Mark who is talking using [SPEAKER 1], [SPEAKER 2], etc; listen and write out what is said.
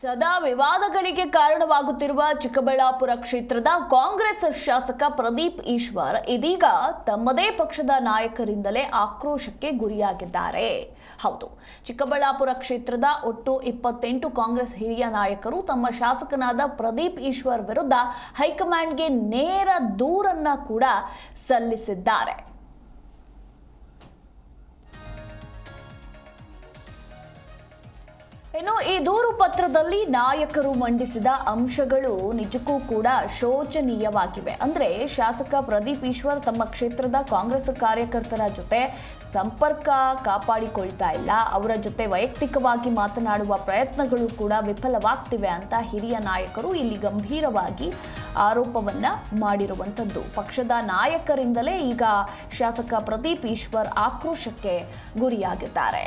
[SPEAKER 1] ಸದಾ ವಿವಾದಗಳಿಗೆ ಕಾರಣವಾಗುತ್ತಿರುವ ಚಿಕ್ಕಬಳ್ಳಾಪುರ ಕ್ಷೇತ್ರದ ಕಾಂಗ್ರೆಸ್ ಶಾಸಕ ಪ್ರದೀಪ್ ಈಶ್ವರ್ ಇದೀಗ ತಮ್ಮದೇ ಪಕ್ಷದ ನಾಯಕರಿಂದಲೇ ಆಕ್ರೋಶಕ್ಕೆ ಗುರಿಯಾಗಿದ್ದಾರೆ. ಹೌದು, ಚಿಕ್ಕಬಳ್ಳಾಪುರ ಕ್ಷೇತ್ರದ ಒಟ್ಟು ಇಪ್ಪತ್ತೆಂಟು ಕಾಂಗ್ರೆಸ್ ಹಿರಿಯ ನಾಯಕರು ತಮ್ಮ ಶಾಸಕನಾದ ಪ್ರದೀಪ್ ಈಶ್ವರ್ ವಿರುದ್ಧ ಹೈಕಮಾಂಡ್ಗೆ ನೇರ ದೂರನ್ನ ಕೂಡ ಸಲ್ಲಿಸಿದ್ದಾರೆ. ಇನ್ನು ಈ ದೂರು ಪತ್ರದಲ್ಲಿ ನಾಯಕರು ಮಂಡಿಸಿದ ಅಂಶಗಳು ನಿಜಕ್ಕೂ ಕೂಡ ಶೋಚನೀಯವಾಗಿವೆ. ಅಂದ್ರೆ ಶಾಸಕ ಪ್ರದೀಪ್ ಈಶ್ವರ್ ತಮ್ಮ ಕ್ಷೇತ್ರದ ಕಾಂಗ್ರೆಸ್ ಕಾರ್ಯಕರ್ತರ ಜೊತೆ ಸಂಪರ್ಕ ಕಾಪಾಡಿಕೊಳ್ತಾ ಇಲ್ಲ. ಅವರ ಜೊತೆ ವೈಯಕ್ತಿಕವಾಗಿ ಮಾತನಾಡುವ ಪ್ರಯತ್ನಗಳು ಕೂಡ ವಿಫಲವಾಗ್ತಿವೆ ಅಂತ ಹಿರಿಯ ನಾಯಕರು ಇಲ್ಲಿ ಗಂಭೀರವಾಗಿ ಆರೋಪವನ್ನ ಮಾಡಿರುವಂಥದ್ದು. ಪಕ್ಷದ ನಾಯಕರಿಂದಲೇ ಈಗ ಶಾಸಕ ಪ್ರದೀಪ್ ಈಶ್ವರ್ ಆಕ್ರೋಶಕ್ಕೆ ಗುರಿಯಾಗಿದ್ದಾರೆ.